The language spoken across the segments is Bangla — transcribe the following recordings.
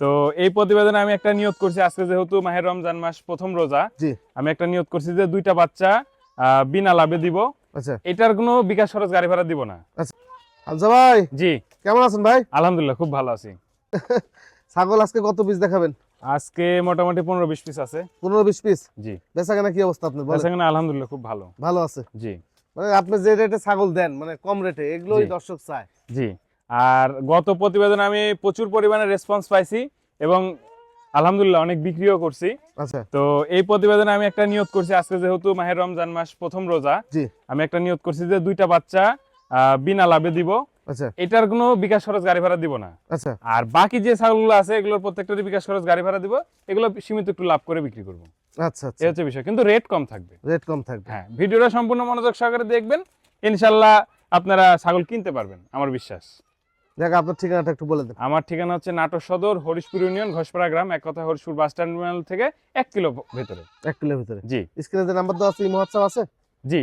তো এই প্রতিবেদনে আমি একটা নিয়োগ করছি আজকে যেহেতু মাহের রমজান মাস প্রথম রোজা আমি একটা নিয়োগ করছি যে দুইটা বাচ্চা বিনা লাভে দিব। আচ্ছা। এটার কোনো বিকাশ খরচ গাড়ি ভাড়া দিব না। হামজা ভাই জি। কেমন আছেন ভাই? আলহামদুলিল্লাহ খুব ভালো আছি। ছাগল আজকে কত পিস দেখাবেন? আজকে মোটামুটি পনেরো বিশ পিস আছে। পনেরো বিশ পিস জি। বেচা কেনা কি অবস্থা আপনি বলেন। আলহামদুলিল্লাহ খুব ভালো। ভালো আছে। জি। মানে আপনি যে রেটে ছাগল দেন মানে কম রেটে এগুলোই দর্শক চায়। জি। আর গত প্রতিবেদনে আমি প্রচুর পরিমাণে রেসপন্স পাইছি এবং আলহামদুলিল্লাহ অনেক বিক্রিও করছি। আচ্ছা। তো এই প্রতিবেদনে আমি একটা নিয়োগ করছি। আজকে যেহেতু মাহের রমজান মাস প্রথম রোজা আমি একটা নিয়োগ করছি যে দুইটা বাচ্চা বিনা লাভে দিব। আচ্ছা। এটার কোনো বিকাশ খরচ গাড়ি ভাড়া দিব না। আচ্ছা। আর বাকি যে ছাগলগুলো আছে এগুলোর প্রত্যেকটারই বিকাশ খরচ গাড়ি ভাড়া দিব। এগুলো সীমিত একটু লাভ করে বিক্রি করব। আচ্ছা আচ্ছা। এই হচ্ছে বিষয়। কিন্তু রেট কম থাকবে। রেট কম থাকবে। হ্যাঁ ভিডিওটা সম্পূর্ণ মনোযোগ সহকারে দেখবেন। ইনশাল্লাহ আপনারা ছাগল কিনতে পারবেন আমার বিশ্বাস। দেখ আপনার ঠিকানাটা একটু বলে দেন। আমার ঠিকানা হচ্ছে নাটোর সদর হরিশপুর ইউনিয়ন ঘোষপাড়া গ্রাম এক কথা হরিশপুর বাস টার্মিনাল থেকে এক কিলো ভেতরে। এক কিলোর ভিতরে। জি। স্ক্রিনে যে নাম্বার দেওয়া আছে হোয়াটসঅ্যাপ আছে? জি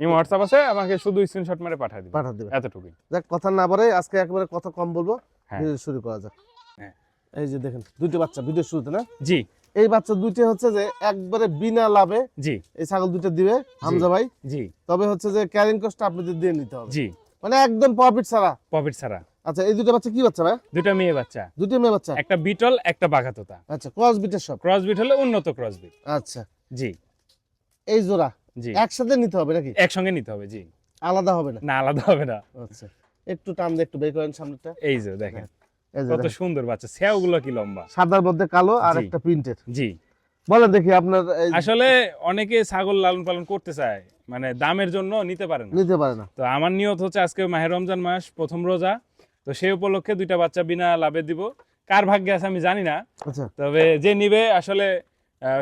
ইমো হোয়াটসঅ্যাপ আছে আমাকে শুধু স্ক্রিনশট মেরে পাঠিয়ে দিবেন। পাঠা দেবেন। এতটুকুই। কথা না বলে আজকে একেবারে কথা কম বলব হ্যাঁ। ভিডিও শুরু করা যাক। হ্যাঁ। এই যে দেখেন দুইটা বাচ্চা ভিডিও শুরুতে না? জি। এই বাচ্চা দুইটা হচ্ছে যে একবারে বিনা লাভে জি। এই ছাগল দুইটা দিবে হামজা ভাই। জি। তবে হচ্ছে যে ক্যারিং কস্ট আপনাদের দিয়ে নিতে হবে। জি। মানে একদম প্রফিট ছাড়া। প্রফিট ছাড়া। আচ্ছা এই দুটো বাচ্চা কি বাচ্চা ভাই? দুটা মেয়ে বাচ্চা। দুটো মেয়ে বাচ্চা? একটা বিটল একটা বাঘাতোতা। আচ্ছা ক্রস বিটের সব? ক্রস বিট হলে উন্নত ক্রস বিট আচ্ছা। জি। এই জোড়া? জি। একসাথে নিতে হবে নাকি? একসঙ্গে নিতে হবে জি। আলাদা হবে না? না আলাদা হবে না। আচ্ছা। একটু টান দিয়ে একটু বের করেন সামনেটা এই যে দেখেন। এই যে কত সুন্দর বাচ্চা। স্যাওগুলো কি লম্বা? সাদার মধ্যে কালো আর একটা প্রিন্টের জি। বলেন দেখি আপনার আসলে অনেকে ছাগল লালন পালন করতে চায়। মানে দামের জন্য নিতে পারে না। নিতে পারে না। তো আমার নিয়ত হচ্ছে আজকে মাহের রমজান মাস প্রথম রোজা তো সেই উপলক্ষে দুইটা বাচ্চা বিনা লাভে দিব। কার ভাগ্যে আছে আমি জানি না আচ্ছা। তবে যে নিবে আসলে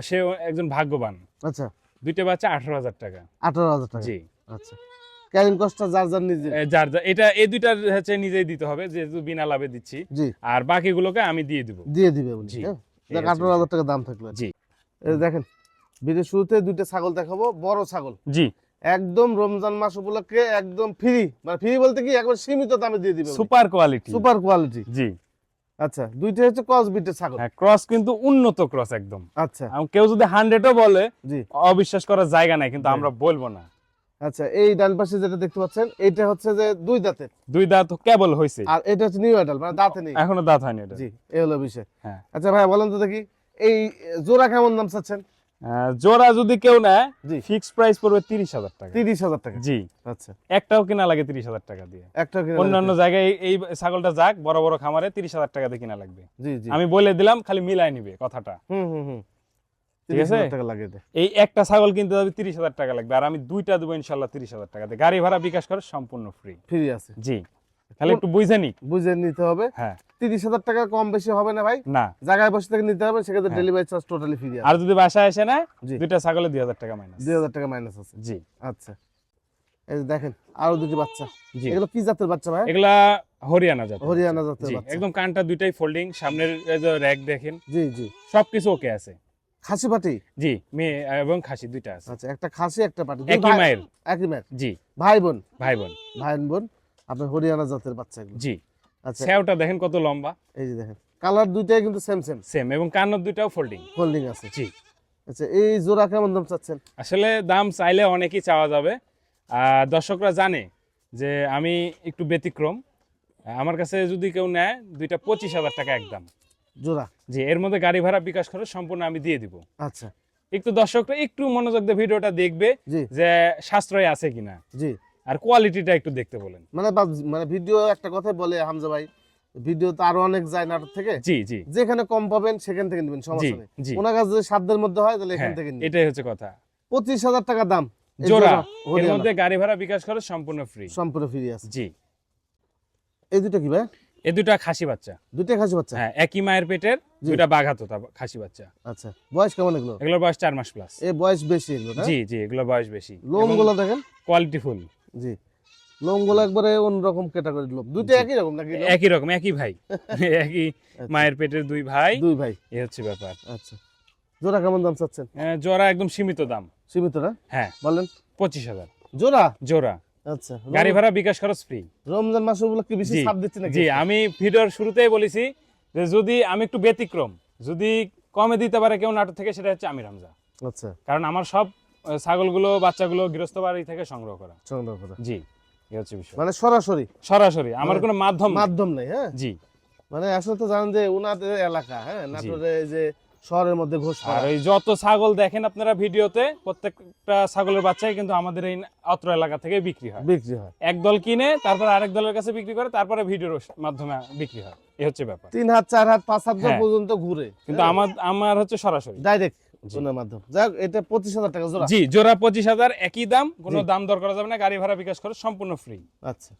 সে একজন ভাগ্যবান। আচ্ছা। দুইটা বাচ্চা আঠারো হাজার টাকা। আঠারো হাজার টাকা। জি। আচ্ছা। ক্যারিং কস্টটা যার যার নিজে এ, যার এটা এই দুইটার হচ্ছে নিজেই দিতে হবে যেহেতু বিনা লাভে দিচ্ছি। জি। আর বাকিগুলোকে আমি দিয়ে দিব। দিয়ে দিবে উনি। হ্যাঁ? দেখ হচ্ছে আঠারো হাজার টাকা দাম থাকবে জি। দেখেন ভিডিও শুরুতে দুইটা ছাগল দেখাবো বড় ছাগল। জি। একদম রমজান মাস উপলক্ষে একদম ফ্রি মানে ফ্রি বলতে কি একবার সীমিত দামে দিয়ে দিবে সুপার কোয়ালিটি সুপার কোয়ালিটি জি। আচ্ছা দুইটা হচ্ছে ক্রস বিটের ছাগল। হ্যাঁ ক্রস কিন্তু উন্নত ক্রস একদম। আচ্ছা। কেউ যদি হান্ড্রেডও বলে জি। অবিশ্বাস করার জায়গা নাই কিন্তু আমরা বলব না। আচ্ছা এই ডান পাশে যেটা দেখতে পাচ্ছেন এটা হচ্ছে যে দুই দাঁতের। দুই দাঁত কেবল হয়েছে আর এটা হচ্ছে নিউ অ্যাডাল মানে দাঁতে নেই। এখনও দাঁত হয়নি এটা। জি এই হলো বিষয়। হ্যাঁ। আচ্ছা ভাই বলেন তো দেখি এই জোড়া কেমন দাম চাচ্ছেন? জোড়া যদি কেউ নেয় জি। ফিক্সড প্রাইস পড়বে তিরিশ হাজার টাকা। তিরিশ হাজার টাকা। জি। আচ্ছা। একটাও কিনা লাগে তিরিশ হাজার টাকা দিয়ে। অন্যান্য জায়গায় এই- ছাগলটা যাক বড় বড় খামারে তিরিশ হাজার টাকা দিয়ে কিনা লাগবে। আমি বলে দিলাম খালি মিলাই নিবে কথাটা। হুম হুম হুম। ঠিক আছে? এই একটা ছাগল কিনতে যাবে তিরিশ হাজার টাকা লাগবে আর আমি দুইটা দেবো ইনশাল্লাহ তিরিশ হাজার টাকা দিয়ে। গাড়ি ভাড়া বিকাশ করে সম্পূর্ণ ফ্রি ফ্রি আছে। জি। খালি একটু বুঝে নি বুঝে নিতে হবে। হ্যাঁ। তিরিশ হাজার টাকা কম বেশি হবে না ভাই। না। জায়গায় বসে থেকে নিতে হবে সেক্ষেত্রে। ডেলিভারি চার্জ টোটালি ফ্রি আর যদি বাসায় এসে না দুইটা ছাগলে দুই হাজার টাকা মাইনাস দুই হাজার টাকা মাইনাস আছে। জি। আচ্ছা। এই দেখেন আরও দুটি বাচ্চা। জি। এগুলো কি জাতের বাচ্চা ভাই? এগুলা হরিয়ানা জাত হরিয়ানা জাতের বাচ্চা। একদম কানটা দুইটাই ফোল্ডিং সামনের যে র্যাক দেখেন। জি জি। সবকিছু ওকে আছে। খাসি পাটি? জি মেয়ে এবং খাসি দুইটা আছে। আচ্ছা একটা খাসি একটা পাটি। একই মায়ের। একই মায়ের? জি। ভাই বোন? ভাই বোন। ভাই বোন আপনার হরিয়ানা জাতের বাচ্চা জি। স্যাওটা দেখেন কত লম্বা। এই যে দেখেন কালার দুইটাই কিন্তু সেম সেম সেম এবং কান্নর দুইটাও ফোল্ডিং হোল্ডিং আছে। জি। আচ্ছা এই জোড়া কেমন দাম চাচ্ছেন? আসলে দাম চাইলে অনেকই চাওয়া যাবে। আর দর্শকরা জানে যে আমি একটু ব্যতিক্রম। আমার কাছে যদি কেউ নেয় দুইটা পঁচিশ হাজার টাকা একদম। জোড়া? জি এর মধ্যে গাড়ি ভাড়া বিকাশ খরচ সম্পূর্ণ আমি দিয়ে দিব। আচ্ছা। একটু দর্শকরা একটু মনোযোগ দিয়ে ভিডিওটা দেখবে যে সাশ্রয় আছে কিনা। জি। আর কোয়ালিটিটা একটু দেখতে বলেন। মানে মানে ভিডিও একটা কথা বলে হামজা ভাই ভিডিও তো আরও অনেক যায় নাটক থেকে। জি জি। যেখানে কম পাবেন সেখান থেকে নেবেন সমস্যা নেই। ওনার কাছে যদি সাধ্যের মধ্যে হয় তাহলে এখান হ্যাঁ, থেকে নিন। এটাই হচ্ছে কথা। পঁচিশ হাজার টাকা দাম। এই জোড়া এর মধ্যে গাড়ি ভাড়া বিকাশ খরচ সম্পূর্ণ ফ্রি সম্পূর্ণ ফ্রি আছে। জি। এই দুটো কি ভাই? এ দুটা খাসি বাচ্চা। দুটোই খাসি বাচ্চা? হ্যাঁ একই মায়ের পেটের। দুটা বাঘাতো খাসি বাচ্চা। আচ্ছা বয়স কেমন এগুলো? এগুলোর বয়স চার মাস প্লাস এই বয়স বেশি এগুলো জি জি এগুলো বয়স বেশি। লোমগুলো দেখেন। কোয়ালিটি ফুল জি। লোমগুলো একবারে অন্যরকম ক্যাটাগরির লোম দুটো একই রকম নাকি একই রকম একই ভাই। একই আচ্ছা, মায়ের পেটের দুই ভাই। দুই ভাই। এ হচ্ছে ব্যাপার। আচ্ছা। জোড়া কেমন দাম চাচ্ছেন? জোড়া একদম সীমিত দাম। সীমিত না? হ্যাঁ। বলেন। পঁচিশ হাজার। জোড়া? জোড়া। আচ্ছা। গাড়ি ভাড়া বিকাশ খরচ ফ্রি রমজান মাস উপলক্ষে বেশি ছাড় দিচ্ছে নাকি? জি আমি ভিডিওর শুরুতেই বলেছি যে যদি আমি একটু ব্যতিক্রম যদি কমে দিতে পারে কেউ নাটোর থেকে সেটা হচ্ছে আমি রামজা আচ্ছা। কারণ আমার সব ছাগলগুলো বাচ্চাগুলো গৃহস্থ বাড়ি থেকে সংগ্রহ করা। সংগ্রহ করা। জি হচ্ছে বিষয়। মানে সরাসরি? সরাসরি আমার মানে কোনো মাধ্যম মাধ্যম নেই হ্যাঁ? জি। মানে আসলে তো জানেন যে উনাদের এলাকা হ্যাঁ? নাটোরে যে শহরের মধ্যে ঘোষ আর ওই যত ছাগল দেখেন আপনারা ভিডিওতে প্রত্যেকটা ছাগলের বাচ্চাই কিন্তু আমাদের এই অত্র এলাকা থেকে বিক্রি হয়। বিক্রি হয়। এক দল কিনে তারপর আরেক দলের কাছে বিক্রি করে তারপরে ভিডিওর মাধ্যমে বিক্রি হয়। এই হচ্ছে ব্যাপার। তিন হাত চার হাত পাঁচ হাত হ্যাঁ। পর্যন্ত ঘুরে। কিন্তু আমার আমার হচ্ছে সরাসরি। ডাইরেক্ট জি। ওনার যাক এটা পঁচিশ হাজার টাকা জোড়া। জি জোড়া পঁচিশ হাজার একই দাম কোনো দাম দর করা যাবে না গাড়ি ভাড়া বিকাশ করে সম্পূর্ণ ফ্রি আচ্ছা।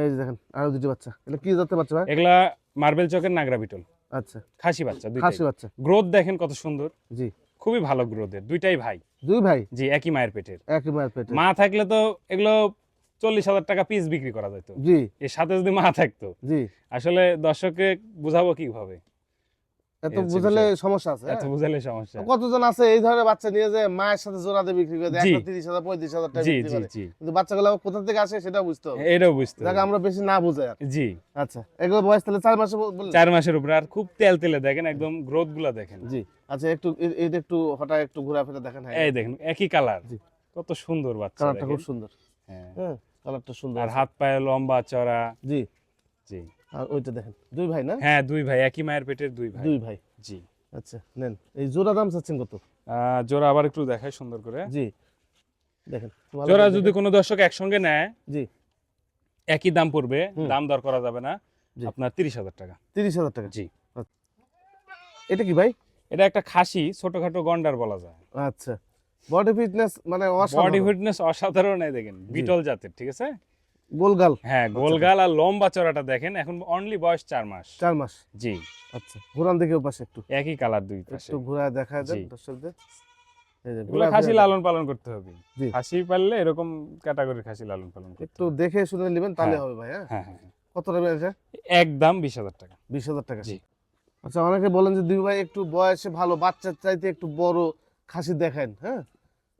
এই যে দেখেন আরও দুটি বাচ্চা। এটা কি জাতের বাচ্চা ভাই? এগুলা মার্বেল চকের নাগরা বিটল। আচ্ছা। খাসি বাচ্চা দুইটাই। খাসি বাচ্চা। গ্রোথ দেখেন কত সুন্দর। জি। খুবই ভালো গ্রোথের দুইটাই ভাই। দুই ভাই? জি একই মায়ের পেটের। একই মায়ের পেটে মা থাকলে তো এগুলো চল্লিশ হাজার টাকা পিস বিক্রি করা যেত জি। এর সাথে যদি মা থাকতো। জি। আসলে দর্শককে বুঝাবো কীভাবে? এত বুঝালে সমস্যা আছে এত হ্যাঁ? বুঝালে সমস্যা। কতজন আছে এই ধরনের বাচ্চা নিয়ে যে মায়ের সাথে বিক্রি করে দেয় জি। একশো তিরিশ হাজার পঁয়ত্রিশ হাজার টাকা বিক্রি করে। কিন্তু বাচ্চাগুলো কোথা থেকে আসে সেটা বুঝতে হবে। এটাও বুঝতে হবে। আমরা বেশি না বুঝাই আর। জি। আচ্ছা এগুলো বয়স তাহলে চার মাসে বললেন? মাসের উপরে আর খুব তেল তেলে দেখেন একদম গ্রোথগুলা দেখেন। জি আচ্ছা একটু এটা একটু হঠাৎ একটু ঘোরাফেরা দেখেন হ্যাঁ। এই দেখেন একই কালার জি। কত সুন্দর বাচ্চা কালারটা খুব সুন্দর। হ্যাঁ। হ্যাঁ কালারটা সুন্দর আর হাত পায়ে লম্বা চড়া। জি। জি। আর ওইটা দেখেন দুই ভাই না? হ্যাঁ দুই ভাই একই মায়ের পেটের দুই ভাই। দুই ভাই। জি। আচ্ছা নেন এই জোড়া দাম চাচ্ছেন কত? জোড়া আবার একটু দেখাই সুন্দর করে। জি দেখেন জোড়া যদি কোনো দর্শক একসঙ্গে নেয় জি। একই দাম পড়বে দাম দর করা যাবে না। আপনার তিরিশ হাজার টাকা। তিরিশ হাজার টাকা। জি। এটা কি ভাই? এটা একটা খাসি ছোটখাটো গন্ডার বলা যায়। আচ্ছা। বডি ফিটনেস মানে বডি ফিটনেস অসাধারণ দেখেন বিটল জাতের ঠিক আছে? গোলগাল। হ্যাঁ গোলগাল আর লম্বা চড়াটা দেখেন এখন অনলি বয়স চার মাস। চার মাস? জি। আচ্ছা ঘুরান দেখে পাশে একটু। একই কালার দুই পাশে। একটু ঘুরায় দেখা জি। দর্শকদের। এগুলো খাসি লালন পালন করতে হবে। জি। খাসি পাললে এরকম ক্যাটাগরির খাসি লালন পালন একটু দেখে শুনে নেবেন তাহলে হ্যাঁ। হবে ভাই হ্যাঁ? হ্যাঁ হ্যাঁ। কত নেবেন এটা একদম বিশ হাজার টাকা। বিশ হাজার টাকা। জি। আচ্ছা অনেকে বলেন যে দুই ভাই একটু বয়সে ভালো বাচ্চার চাইতে একটু বড় খাসি দেখেন হ্যাঁ?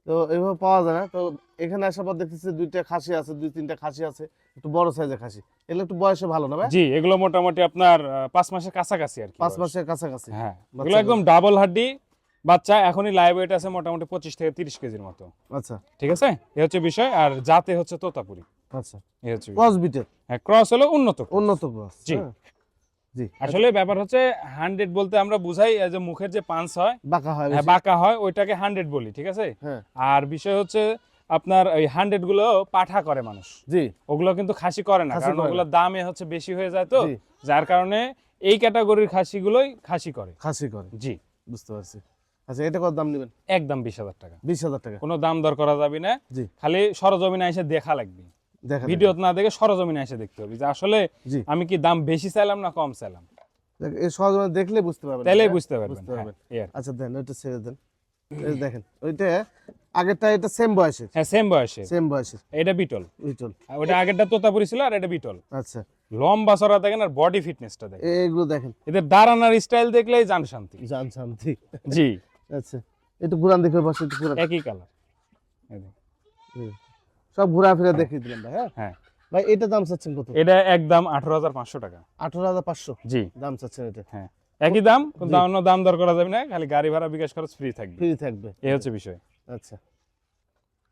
তো এইভাবে পাওয়া যায় না। তো এখানে আসার পর দেখতেছি দুইটা খাসি আছে দুই তিনটা খাসি আছে একটু বড় সাইজের খাসি। এগুলো একটু বয়সে ভালো না ভাই? জি এগুলো মোটামুটি আপনার পাঁচ মাসের কাছাকাছি আর কি পাঁচ। মাসের কাছাকাছি। হ্যাঁ এগুলো একদম ডাবল হাড্ডি। বাচ্চা এখনই লাইভ ওয়েট আছে মোটামুটি পঁচিশ থেকে তিরিশ কেজির মতো। আচ্ছা। ঠিক আছে? এ হচ্ছে বিষয়। আর জাতে হচ্ছে তোতাপুরি। আচ্ছা। এই হচ্ছে ক্রস বিটের হ্যাঁ ক্রস হলো উন্নত উন্নত ক্রস জি। জি। আসলে ব্যাপার হচ্ছে হান্ড্রেড বলতে আমরা বুঝাই যে মুখের যে পাঁচ হয় বাঁকা হয় হ্যাঁ বাঁকা হয় ওইটাকে হান্ড্রেড বলি ঠিক আছে? হ্যাঁ। আর বিষয় হচ্ছে আপনার ওই হান্ড্রেডগুলো পাঠা করে মানুষ। জি। ওগুলো কিন্তু খাসি করে না কারণ। ওগুলোর দামে হচ্ছে বেশি হয়ে যায় তো যার কারণে এই ক্যাটাগরির খাসি খাসিগুলোই খাসি করে। খাসি করে। জি। বুঝতে পারছি। আচ্ছা এটা কত দাম নেবেন? একদম বিশ হাজার টাকা। বিশ হাজার টাকা। কোনো দাম দর করা যাবে না। জি। খালি সরজমিনে এসে দেখা লাগবে। দেখা ভিডিও না দেখে সরজমিনে এসে দেখতে হবে যে আসলে আমি কি দাম বেশি চাইলাম না কম চাইলাম? এই সহজে দেখলে বুঝতে পারবেন। তাইলেই হ্যাঁ? বুঝতে পারবেন হ্যাঁ। আচ্ছা দেন ওইটা ছেড়ে দেন। দেখেন ওইটা আগেরটা এটা সেম বয়সের। হ্যাঁ সেম বয়সে সেম বয়সের। এটা বিটল। আর ওটা আগেরটা তোতাপুরি ছিল আর এটা বিটল। আচ্ছা। লম্বা চড়া দেখেন আর বডি ফিটনেসটা দেখেন। এইগুলো দেখেন। এদের দাঁড়ানোর স্টাইল দেখলেই জান শান্তি। জান শান্তি। জি। আচ্ছা একটু ঘুরান দেখে পাশে একটু ঘুরান একই কালার হুম। সব ঘোরা ফিরে দেখিয়ে দিলাম ভাই হ্যাঁ? হ্যাঁ। ভাই এটা দাম চাচ্ছেন কত? এটা একদম আঠারো হাজার পাঁচশো টাকা। আঠারো হাজার পাঁচশো? জি। দাম চাচ্ছেন এটা? হ্যাঁ। একই দাম কিন্তু অন্য দাম দর করা যাবে না খালি গাড়ি ভাড়া বিকাশ খরচ ফ্রি থাকবে। ফ্রি থাকবে। এই হচ্ছে বিষয়। আচ্ছা।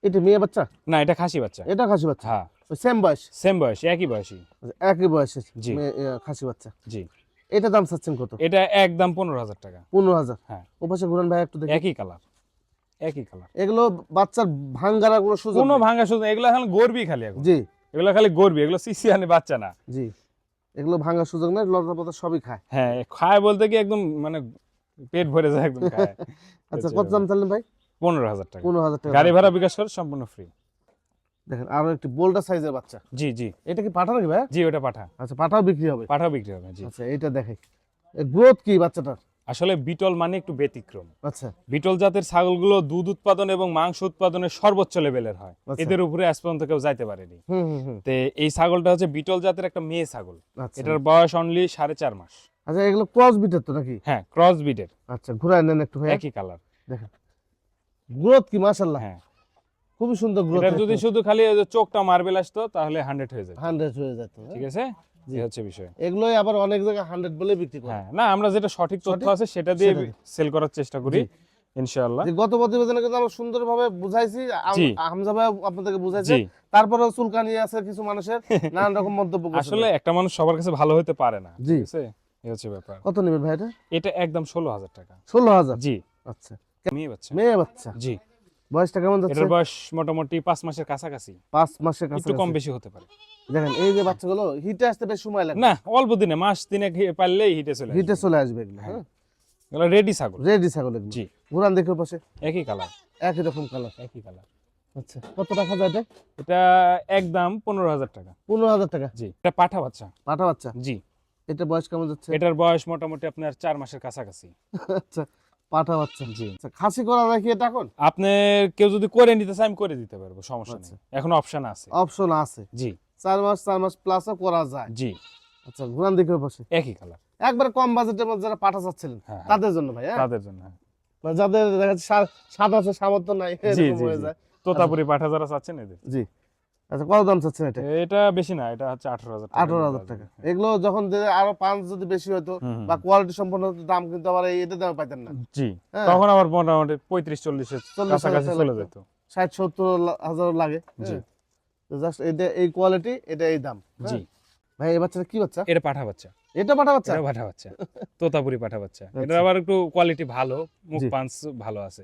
এটা মেয়ে বাচ্চা? না এটা খাসি বাচ্চা। এটা খাসি বাচ্চা? হ্যাঁ। সেম বয়স? সেম বয়সী একই বয়সী একই বয়সের জি। খাসি বাচ্চা? জি। এটা দাম চাচ্ছেন কত? এটা একদম পনেরো হাজার টাকা। পনেরো হাজার? হ্যাঁ। ও পাশে ঘুরান ভাই একটু দেখি। একই কালার একই কালার এগুলো বাচ্চার ভাঙ্গার কোনো সুযোগ কোনো নেই। ভাঙা সুযোগ এগুলো এখন গর্বি খালি এখন। জি। এগুলো খালি গর্বি এগুলো সিসি আনে বাচ্চা না। জি। এগুলো ভাঙার সুযোগ নেই লতা পাতা সবই খায়। হ্যাঁ খায় বলতে কি একদম মানে পেট ভরে যায় একদম খায়। আচ্ছা কত দাম চাইলেন ভাই? পনেরো হাজার টাকা। পনেরো হাজার টাকা। গাড়ি ভাড়া বিকাশ করে সম্পূর্ণ ফ্রি দেখেন আরও একটি বোল্ডার সাইজের বাচ্চা। জি জি। এটা কি পাঠা নাকি ভাই? জি ওটা পাঠা। আচ্ছা পাঠাও বিক্রি হবে। পাঠাও বিক্রি হবে জি। আচ্ছা এটা দেখাই গ্রোথ কি বাচ্চাটার? আসলে বিটল মানে একটু ব্যতিক্রম। আচ্ছা। বিটল জাতের ছাগলগুলো দুধ উৎপাদন এবং মাংস উৎপাদনের সর্বোচ্চ লেভেলের হয়। আচ্ছা। এদের উপরে আজ পর্যন্ত কেউ যাইতে পারেনি। তে এই ছাগলটা হচ্ছে বিটল জাতের একটা মেয়ে ছাগল। আচ্ছা। এটার বয়স অনলি সাড়ে চার মাস। আচ্ছা এগুলো ক্রস বিটের তো নাকি? হ্যাঁ ক্রস বিটের আচ্ছা ঘুরায় নেন একটু একই কালার দেখেন। গ্রোথ কি মাশাল্লাহ হ্যাঁ। খুবই সুন্দর গ্রোথ যদি শুধু খালি চোখটা মার্বেল আসতো তাহলে হান্ড্রেড হয়ে যেত। হান্ড্রেড হয়ে যেত? ঠিক আছে? হচ্ছে বিষয়। এগুলোই আবার অনেক জায়গায় হান্ড্রেড বলে বিক্রি করে। হ্যাঁ না আমরা যেটা সঠিক তথ্য আছে সেটা দিয়ে সেল করার চেষ্টা করি ইনশাআল্লাহ। গত প্রতিবেদনে কিন্তু আমরা সুন্দরভাবে বুঝাইছি। হামজা ভাই আপনাদেরকে বুঝাইছে। জি। চুলকানি আছে কিছু মানুষের নানান রকম মন্তব্য আসলে একটা মানুষ সবার কাছে ভালো হতে পারে না জি। এই হচ্ছে ব্যাপার। কত নেবেন ভাই এটা? এটা একদম ষোলো হাজার টাকা। ষোলো হাজার? জি। আচ্ছা। মেয়ে বাচ্চা। মেয়ে বাচ্চা? জি। বয়সটা কেমন যাচ্ছে? এটার বয়স মোটামুটি পাঁচ মাসের কাছাকাছি। পাঁচ মাসের কাছে একটু কম বেশি হতে পারে। দেখেন এই যে বাচ্চাগুলো হিটে আসতে বেশ সময় লাগে না অল্প দিনে মাস দিনে পারলেই হিটে চলে হিটে চলে আসবে এগুলো হ্যাঁ। এগুলো রেডি ছাগল। রেডি ছাগল জি। ঘুরান দেখে পাশে একই কালার একই রকম কালার একই কালার আচ্ছা কত টাকা যায় এটা? একদম পনেরো হাজার টাকা। পনেরো হাজার টাকা? জি। এটা পাঠা বাচ্চা। পাঠা বাচ্চা? জি। এটা বয়স কেমন যাচ্ছে? এটার বয়স মোটামুটি আপনার চার মাসের কাছাকাছি। আচ্ছা পাঠা বাচ্চা। জি। আচ্ছা খাসি করা কি এটা এখন? আপনি কেউ যদি করে নিতে চায় আমি করে দিতে পারব সমস্যা আচ্ছা। নেই। এখন অপশন আছে। অপশন আছে। জি। চার মাস চার মাস প্লাসও করা যায়। জি। আচ্ছা ঘুরান দেখে পাশে। একই কালার একবারে কম বাজেটের মধ্যে যারা পাঠা চাচ্ছিলেন হ্যাঁ হ্যাঁ, তাদের জন্য ভাই হ্যাঁ? তাদের জন্য। মানে যাদের দেখা যাচ্ছে স্বাদ আছে সামর্থ্য নাই জি জি তোতাপুরি পাঠা যারা চাচ্ছেন এদের? জি। আচ্ছা কত দাম চাচ্ছেন এটা? এটা বেশি না এটা হচ্ছে আঠারো হাজার আঠারো হাজার টাকা। এগুলো যখন আরও পাঁচ যদি বেশি হতো। বা কোয়ালিটি সম্পন্ন দাম কিন্তু আবার এটা দামে পাইতেন না। জি। তখন আবার মোটামুটি পঁয়ত্রিশ চল্লিশের চল্লিশ কাছাকাছি টাকা চলে যেত। ষাট সত্তর হাজার লাগে জি। জাস্ট এটা এই কোয়ালিটি এটা এই দাম হ্যাঁ? জি। ভাই এই বাচ্চাটা কি বাচ্চা? এটা পাঠা বাচ্চা। এটা পাঠা বাচ্চা? এটা পাঠা বাচ্চা। তোতাপুরি পাঠা বাচ্চা। আচ্ছা। এটা আবার একটু কোয়ালিটি ভালো মুখ পাঞ্চ ভালো আছে।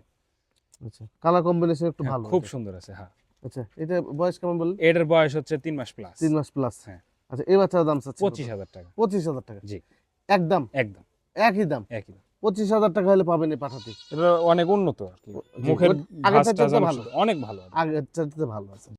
আচ্ছা কালার কম্বিনেশন একটু হ্যাঁ, ভালো খুব সুন্দর আছে হ্যাঁ। আচ্ছা এটা বয়স কেমন বললেন? এটার বয়স হচ্ছে তিন মাস প্লাস তিন মাস প্লাস হ্যাঁ। আচ্ছা এই বাচ্চার দাম পঁচিশ হাজার টাকা। পঁচিশ হাজার টাকা। জি। একদম? একদম। একই দাম? একই পঁচিশ হাজার টাকা হলে পাবেন এই পাঠাটি। এটা অনেক উন্নত আর কি। মুখের আগের চাইতে ভালো। অনেক ভালো আগের চাইতে ভালো আছে।